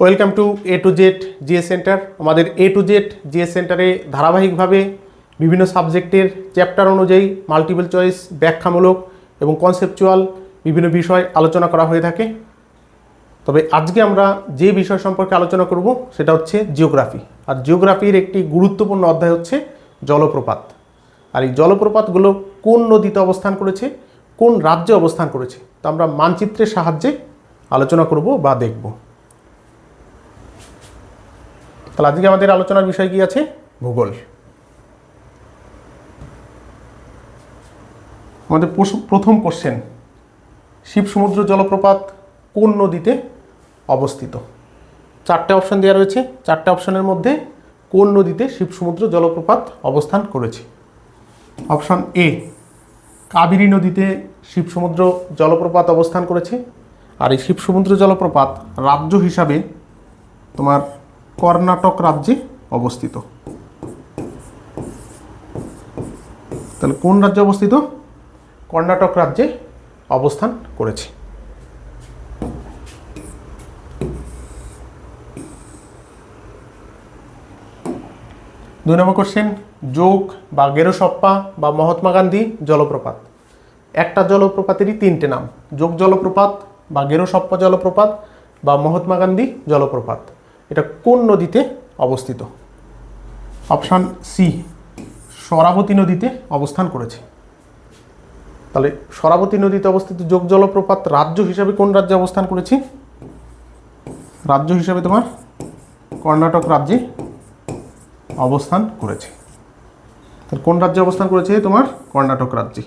Welcome to A to Z GS centre. আমাদের A to Z GS সেন্টারে ধারাবাহিকভাবে বিভিন্ন সাবজেক্টের চ্যাপ্টার অনুযায়ী মাল্টিপল চয়েস, ব্যাখ্যামূলক এবং কনসেপচুয়াল বিভিন্ন বিষয় আলোচনা করা হয়ে থাকে। তবে আজকে আমরা যে বিষয় সম্পর্কে আলোচনা করব সেটা হচ্ছে জিওগ্রাফি। আর জিওগ্রাফির একটি গুরুত্বপূর্ণ অধ্যায় হচ্ছে জলপ্রপাত। আর এই জলপ্রপাতগুলো কোন নদীতে অবস্থান করেছে, কোন রাজ্যে অবস্থান করেছে, তা আমরা মানচিত্রের সাহায্যে আলোচনা করব বা দেখব। তাহলে আজকে আমাদের আলোচনার বিষয় কি আছে? ভূগোল। আমাদের প্রথম কোশ্চেন শিব সমুদ্র জলপ্রপাত কোন নদীতে অবস্থিত? চারটে অপশন দেওয়া রয়েছে। চারটে অপশনের মধ্যে কোন নদীতে শিব সমুদ্র জলপ্রপাত অবস্থান করেছে? অপশন এ কাবেরী নদীতে শিব সমুদ্র জলপ্রপাত অবস্থান করেছে। আর এই শিব সমুদ্র জলপ্রপাত রাজ্য হিসাবে তোমার কর্ণাটক রাজ্যে অবস্থিত। তাহলে কোন রাজ্যে অবস্থিত? কর্ণাটক রাজ্যে অবস্থান করেছে। দুই নম্বর কোশ্চেন যোগ বা গেরোসপ্পা বা মহাত্মা গান্ধী জলপ্রপাত। একটা জলপ্রপাতেরই তিনটে নাম, যোগ জলপ্রপাত বা গেরোসপ্পা জলপ্রপাত বা মহাত্মা গান্ধী জলপ্রপাত। এটা কোন নদীতে অবস্থিত? অপশান সি সরাবতী নদীতে অবস্থান করেছে। তাহলে সরাবতী নদীতে অবস্থিত যোগ জলপ্রপাত রাজ্য হিসাবে কোন রাজ্যে অবস্থান করেছে? রাজ্য হিসাবে তোমার কর্ণাটক রাজ্যে অবস্থান করেছে। তাহলে কোন রাজ্যে অবস্থান করেছে? তোমার কর্ণাটক রাজ্যে।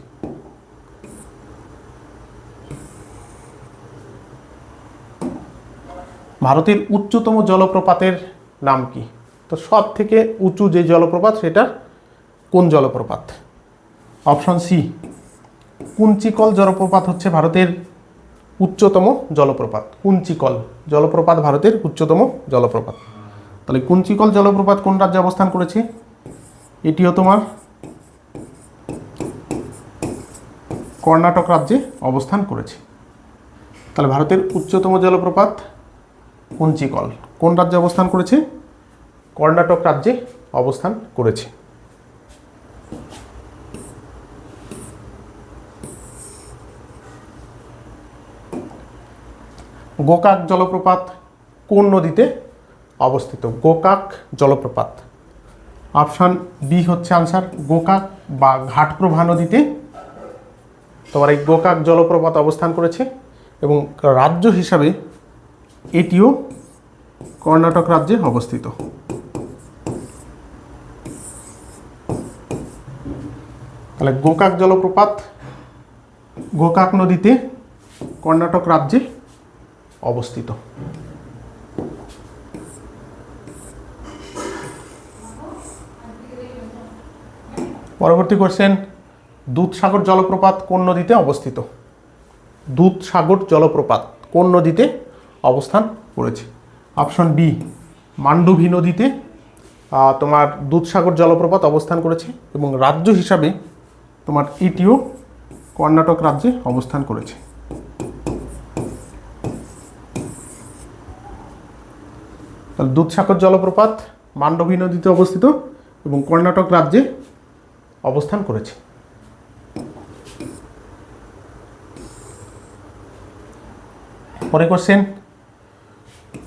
ভারতের উচ্চতম জলপ্রপাতের নাম কি? তো সব থেকে উঁচু যে জলপ্রপাত, সেটা কোন জলপ্রপাত? অপশন সি, কুঞ্চিকল জলপ্রপাত হচ্ছে ভারতের উচ্চতম জলপ্রপাত। কুঞ্চিকল জলপ্রপাত ভারতের উচ্চতম জলপ্রপাত। তাহলে কুঞ্চিকল জলপ্রপাত কোন রাজ্যে অবস্থান করেছে? এটিও তোমার কর্ণাটক রাজ্যে অবস্থান করেছে। তাহলে ভারতের উচ্চতম জলপ্রপাত কুঞ্চিকল কোন রাজ্যে অবস্থান করেছে? কর্ণাটক রাজ্যে অবস্থান করেছে। গোকাক জলপ্রপাত কোন নদীতে অবস্থিত? গোকাক জলপ্রপাত। অপশান বি হচ্ছে আনসার গোকাক বা ঘাটপ্রভা নদীতে। তোমার এই গোকাক জলপ্রপাত অবস্থান করেছে এবং রাজ্য হিসাবে এটিও কর্ণাটক রাজ্যে অবস্থিত। তাহলে গোকাক জলপ্রপাত, গোকাক নদীতে কর্ণাটক রাজ্যে অবস্থিত। পরবর্তী কোশ্চেন দুধসাগর জলপ্রপাত কোন নদীতে অবস্থিত? দুধসাগর জলপ্রপাত কোন নদীতে অবস্থান করেছে। অপশন বি মান্ডভী নদীতে তোমার দুধসাগর জলপ্রপাত অবস্থান করেছে এবং রাজ্য হিসাবে তোমার এটিও কর্ণাটক রাজ্যে অবস্থান করেছে। তাহলে দুধসাগর জলপ্রপাত মান্ডবী নদীতে অবস্থিত এবং কর্ণাটক রাজ্যে অবস্থান করেছে। পরে কোশ্চেন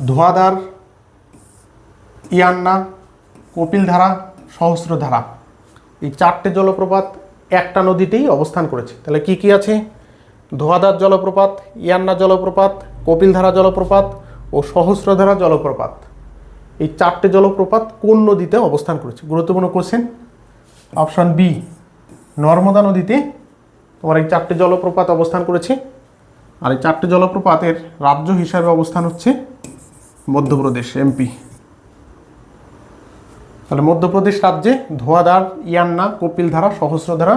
ধোয়াধার ইয়ান্না, কপিলধারা, সহস্রধারা। এই চারটে জলপ্রপাত একটা নদীতেই অবস্থান করেছে। তাহলে কি কি আছে? ধোয়াধার জলপ্রপাত, ইয়ান্না জলপ্রপাত, কপিলধারা জলপ্রপাত ও সহস্রধারা জলপ্রপাত। এই চারটে জলপ্রপাত কোন নদীতে অবস্থান করেছে? গুরুত্বপূর্ণ কোশ্চেন অপশন বি নর্মদা নদীতে তোমার এই চারটে জলপ্রপাত অবস্থান করেছে। আর এই চারটে জলপ্রপাতের রাজ্য হিসাবে অবস্থান হচ্ছে মধ্যপ্রদেশ এমপি তাহলে মধ্যপ্রদেশ রাজ্যে ধোয়াধার, ইয়ান্না, কপিলধারা, সহস্রধারা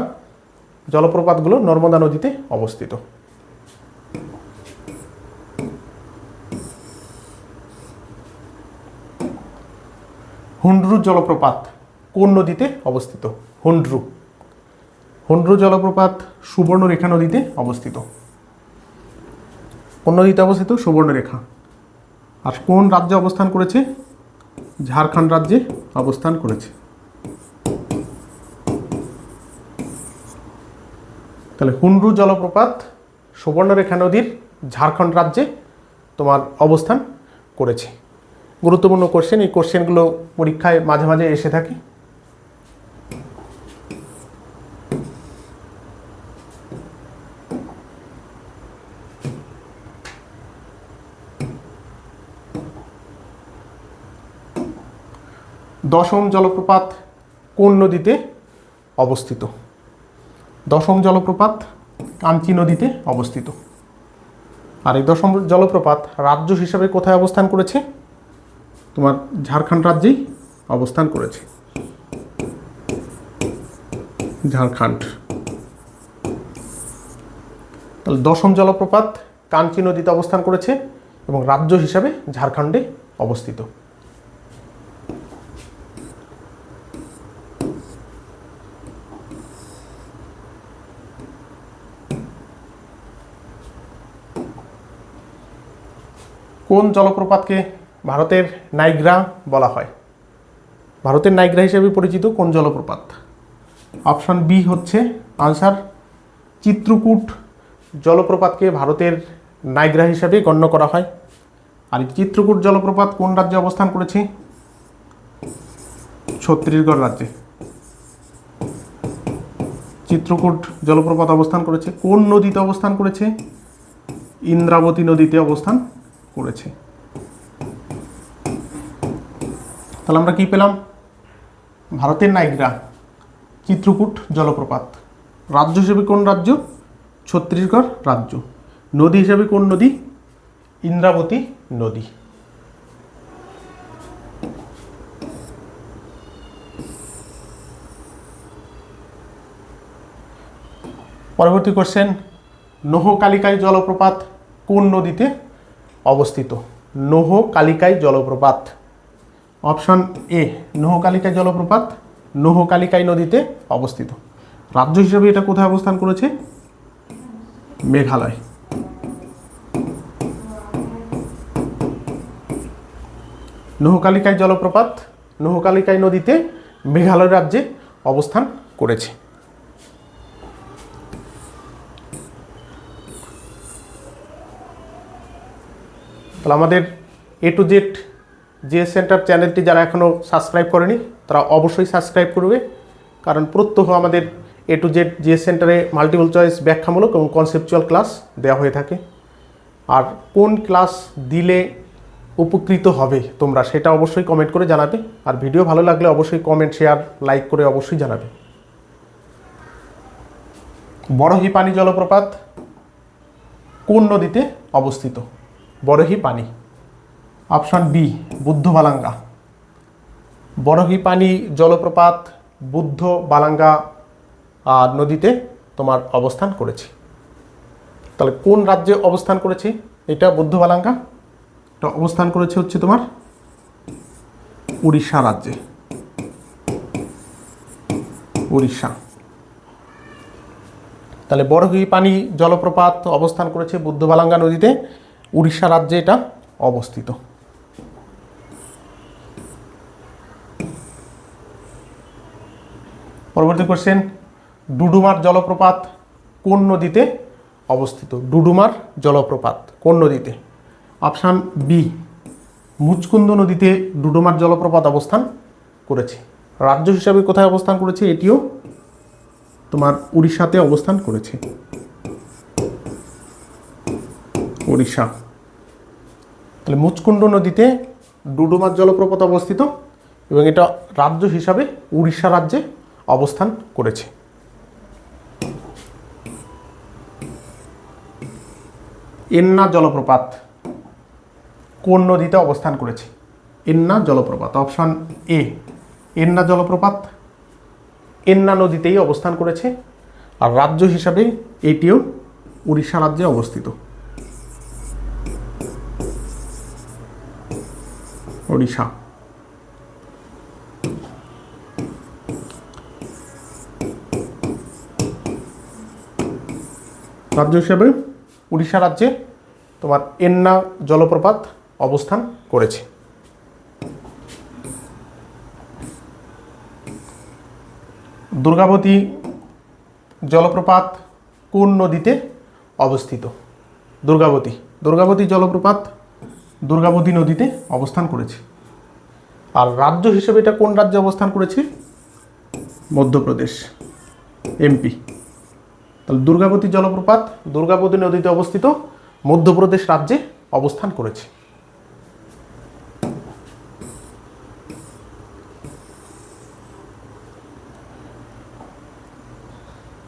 জলপ্রপাতগুলো নর্মদা নদীতে অবস্থিত। হুন্ড্রু জলপ্রপাত কোন নদীতে অবস্থিত? হুন্ড্রু। হুন্ড্রু জলপ্রপাত সুবর্ণরেখা নদীতে অবস্থিত। কোন নদীতে অবস্থিত? সুবর্ণরেখা। আর কোন রাজ্যে অবস্থান করেছে? ঝাড়খণ্ড রাজ্যে অবস্থান করেছে। তাহলে হুন্ডু জলপ্রপাত সুবর্ণরেখা নদীর ঝাড়খণ্ড রাজ্যে তোমার অবস্থান করেছে। গুরুত্বপূর্ণ কোশ্চেন এই কোশ্চেনগুলো পরীক্ষায় মাঝে মাঝে এসে থাকে। দশম জলপ্রপাত কোন নদীতে অবস্থিত? দশম জলপ্রপাত কাঞ্চি নদীতে অবস্থিত। আর এই দশম জলপ্রপাত রাজ্য হিসাবে কোথায় অবস্থান করেছে? তোমার ঝাড়খণ্ড রাজ্যেই অবস্থান করেছে। ঝাড়খণ্ড। তাহলে দশম জলপ্রপাত কাঞ্চি নদীতে অবস্থান করেছে এবং রাজ্য হিসাবে ঝাড়খণ্ডে অবস্থিত। কোন জলপ্রপাতকে ভারতের নাইগ্রা বলা হয়? ভারতের নাইগ্রা হিসেবে পরিচিত কোন জলপ্রপাত? অপশন বি হচ্ছে আনসার চিত্রকূট জলপ্রপাতকে ভারতের নাইগ্রা হিসাবে গণ্য করা হয়। আর চিত্রকূট জলপ্রপাত কোন রাজ্যে অবস্থান করেছে? ছত্তিশগড় রাজ্যে। চিত্রকূট জলপ্রপাত অবস্থান করেছে। কোন নদীতে অবস্থান করেছে? ইন্দ্রাবতী নদীতে অবস্থান করেছে। তাহলে আমরা কি পেলাম? ভারতের নাইগ্রা চিত্রকূট জলপ্রপাত। রাজ্য হিসেবে কোন রাজ্য? ছত্তিশগড় রাজ্য। নদী হিসেবে কোন নদী? ইন্দ্রাবতী নদী। পরবর্তী কোশ্চেন নোহকালিকাই জলপ্রপাত কোন নদীতে অবস্থিত। নোহ কালিকাই জলপ্রপাত। অপশন এ নোহকালিকাই জলপ্রপাত নোহকালিকাই নদীতে অবস্থিত। রাজ্য হিসেবে এটা কোথায় অবস্থান করেছে? মেঘালয়। নোহকালিকাই জলপ্রপাত নোহকালিকাই নদীতে মেঘালয় রাজ্যে অবস্থান করেছে। তাহলে আমাদের A to Z GS centre চ্যানেলটি যারা এখনও সাবস্ক্রাইব করেনি, তারা অবশ্যই সাবস্ক্রাইব করবে। কারণ প্রত্যহ আমাদের এ টু জেড জিএস সেন্টারে মাল্টিপল চয়েস ব্যাখ্যামূলক এবং কনসেপচুয়াল ক্লাস দেওয়া হয়ে থাকে। আর কোন ক্লাস দিলে উপকৃত হবে তোমরা সেটা অবশ্যই কমেন্ট করে জানাবে। আর ভিডিও ভালো লাগলে অবশ্যই কমেন্ট শেয়ার লাইক করে অবশ্যই জানাবে। বড়হি পানি জলপ্রপাত কোন নদীতে অবস্থিত? বড়হি পানি। Option B Budhabalanga. বড়হি পানি, জলপ্রপাত, বুদ্ধ বালাঙ্গা নদীতে তোমার অবস্থান করেছে। তাহলে কোন রাজ্যে অবস্থান করেছে? এটা বুদ্ধ বালাঙ্গা। এটা অবস্থান করেছে হচ্ছে তোমার উড়িষ্যা রাজ্যে। উড়িষ্যা। তাহলে বড়হি পানি, জলপ্রপাত অবস্থান করেছে বুদ্ধবালাঙ্গা নদীতে। উড়িষ্যা রাজ্যে এটা অবস্থিত। পরবর্তী কোশ্চেন ডুডুমার জলপ্রপাত কোন নদীতে অবস্থিত? ডুডুমার জলপ্রপাত কোন নদীতে? অপশান বি মুচকুন্দ নদীতে ডুডুমার জলপ্রপাত অবস্থান করেছে। রাজ্য হিসাবে কোথায় অবস্থান করেছে? এটিও তোমার উড়িষ্যাতে অবস্থান করেছে। উড়িষ্যা তাহলে মুচকুণ্ড নদীতে ডুডুমার জলপ্রপাত অবস্থিত এবং এটা রাজ্য হিসাবে উড়িষ্যা রাজ্যে অবস্থান করেছে। এন্না জলপ্রপাত কোন নদীতে অবস্থান করেছে? এন্না জলপ্রপাত অপশন এ এন্না জলপ্রপাত। এন্না নদীতেই অবস্থান করেছে আর রাজ্য হিসাবে এটিও উড়িষ্যা রাজ্যে অবস্থিত। ওড়িশা। রাজ্য হিসেবে উড়িষ্যা রাজ্যে তোমার এন্না জলপ্রপাত অবস্থান করেছে। দুর্গাবতী জলপ্রপাত কোন নদীতে অবস্থিত? দুর্গাবতী। দুর্গাবতী জলপ্রপাত দুর্গাবতী নদীতে অবস্থান করেছে। আর রাজ্য হিসেবে এটা কোন রাজ্যে অবস্থান করেছে? মধ্যপ্রদেশ, এমপি। তাহলে দুর্গাবতী জলপ্রপাত, দুর্গাবতী নদীতে অবস্থিত মধ্যপ্রদেশ রাজ্যে অবস্থান করেছে।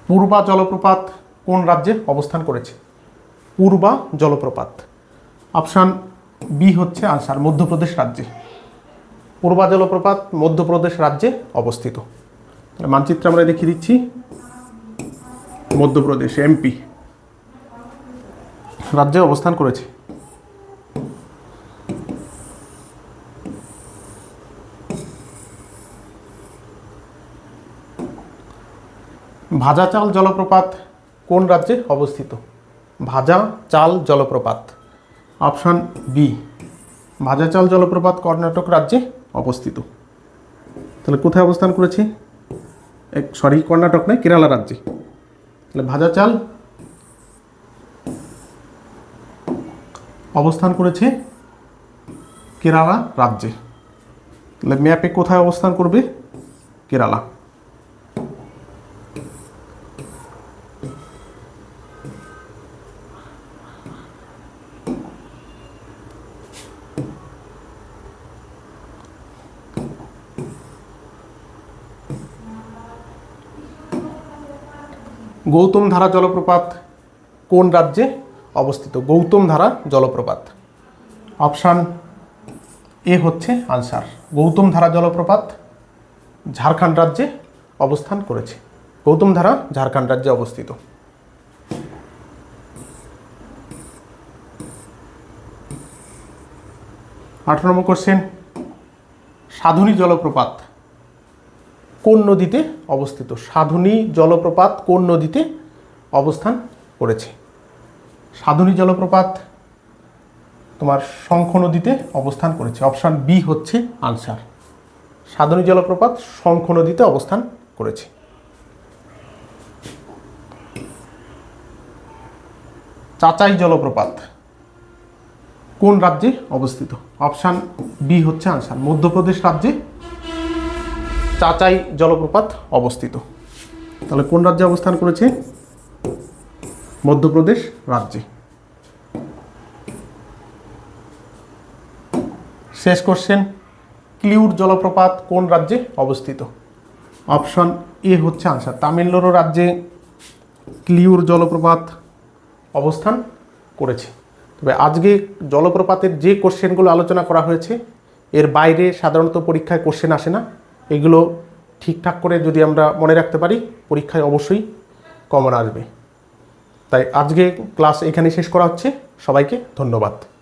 পূর্বা জলপ্রপাত কোন রাজ্যে অবস্থান করেছে? পূর্বা জলপ্রপাত। অপশান বি হচ্ছে আনসার মধ্যপ্রদেশ রাজ্যে। পূর্বা জলপ্রপাত মধ্যপ্রদেশ রাজ্যে অবস্থিত। মানচিত্রে আমরা দেখিয়ে দিচ্ছি, মধ্যপ্রদেশ এমপি রাজ্যে অবস্থান করেছে। ভাজা চাল জলপ্রপাত কোন রাজ্যে অবস্থিত? ভাজা চাল জলপ্রপাত। অপশান বি ভাজা চাল জলপ্রপাত কর্ণাটক রাজ্যে অবস্থিত। তাহলে কোথায় অবস্থান করেছে? এক সরি কর্ণাটক নয়, কেরালা রাজ্যে। তাহলে ভাজা চাল অবস্থান করেছে কেরালা রাজ্যে। তাহলে ম্যাপে কোথায় অবস্থান করবে? কেরালা। গৌতম ধারা জলপ্রপাত কোন রাজ্যে অবস্থিত? গৌতম ধারা জলপ্রপাত। অপশান এ হচ্ছে আনসার। গৌতম ধারা জলপ্রপাত ঝাড়খণ্ড রাজ্যে অবস্থান করেছে। গৌতম ধারা ঝাড়খণ্ড রাজ্যে অবস্থিত। আঠারো নম্বর কোশ্চেন সাধুনী জলপ্রপাত। কোন নদীতে অবস্থিত? সাধুনী জলপ্রপাত কোন নদীতে অবস্থান করেছে? সাধুনী জলপ্রপাত তোমার শঙ্খ নদীতে অবস্থান করেছে। অপশান বি হচ্ছে আনসার। সাধুনী জলপ্রপাত শঙ্খ নদীতে অবস্থান করেছে। চাচাই জলপ্রপাত কোন রাজ্যে অবস্থিত? অপশান বি হচ্ছে আনসার। মধ্যপ্রদেশ রাজ্যে চাচাই জলপ্রপাত অবস্থিত। তাহলে কোন রাজ্যে অবস্থান করেছে? মধ্যপ্রদেশ রাজ্যে। শেষ কোশ্চেন ক্লিউর জলপ্রপাত কোন রাজ্যে অবস্থিত? অপশন এ হচ্ছে আনসার তামিলনাড়ু রাজ্যে ক্লিউর জলপ্রপাত অবস্থান করেছে। তবে আজকে জলপ্রপাতের যে কোশ্চেনগুলো আলোচনা করা হয়েছে, এর বাইরে সাধারণত পরীক্ষায় কোশ্চেন আসে না। এগুলো ঠিকঠাক করে যদি আমরা মনে রাখতে পারি, পরীক্ষায় অবশ্যই কমন আসবে। তাই আজকে ক্লাস এখানে শেষ করা হচ্ছে। সবাইকে ধন্যবাদ।